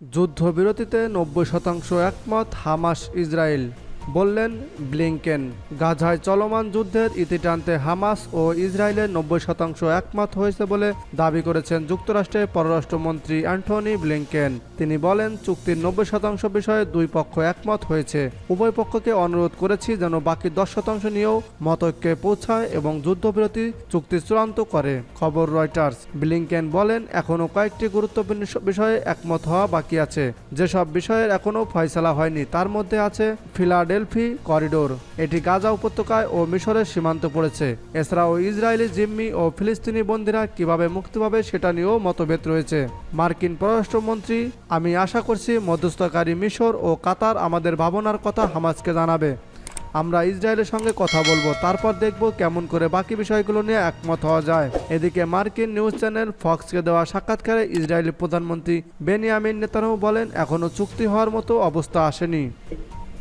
যুদ্ধবিরতিতে নব্বই শতাংশ একমত হামাস ইসরায়েল বললেন, ব্লিংকেন, গাজায় চলমান যুদ্ধের ইতি টানতে হামাস ও ইসরায়েলের নব্বই শতাংশ একমত হয়েছে বলে দাবি করেছেন যুক্তরাষ্ট্রের পররাষ্ট্রমন্ত্রী অ্যান্টনি ব্লিংকেন। তিনি বলেন, চুক্তির নব্বই শতাংশ বিষয়ে দুই পক্ষ একমত হয়েছে। উভয় পক্ষকে অনুরোধ করেছি যেন বাকি দশ শতাংশ নিয়েও মতৈক্যে পৌঁছায় এবং যুদ্ধবিরতি চুক্তি চূড়ান্ত করে। খবর রয়টার্স। ব্লিংকেন বলেন, এখনও কয়েকটি গুরুত্বপূর্ণ বিষয়ে একমত হওয়া বাকি আছে। যেসব বিষয়ের এখনও ফয়সালা হয়নি, তার মধ্যে আছে ফিলাডেলফি করিডোর। এটি গাজা উপত্যকায় ও মিশরের সীমান্ত পড়েছে। এছাড়াও ইসরায়েলি জিম্মি ও ফিলিস্তিনি বন্দীরা কীভাবে মুক্তি পাবে সেটা নিয়েও মতভেদ রয়েছে। মার্কিন পররাষ্ট্রমন্ত্রী, আমি আশা করছি মধ্যস্থকারী মিশর ও কাতার আমাদের ভাবনার কথা হামাজকে জানাবে। আমরা ইসরায়েলের সঙ্গে কথা বলব, তারপর দেখব কেমন করে বাকি বিষয়গুলো নিয়ে একমত হওয়া যায়। এদিকে মার্কিন নিউজ চ্যানেল ফক্সকে দেওয়া সাক্ষাৎকারে ইসরায়েলি প্রধানমন্ত্রী বেনিয়ামিন নেতানহু বলেন এখনও চুক্তি হওয়ার মতো অবস্থা আসেনি।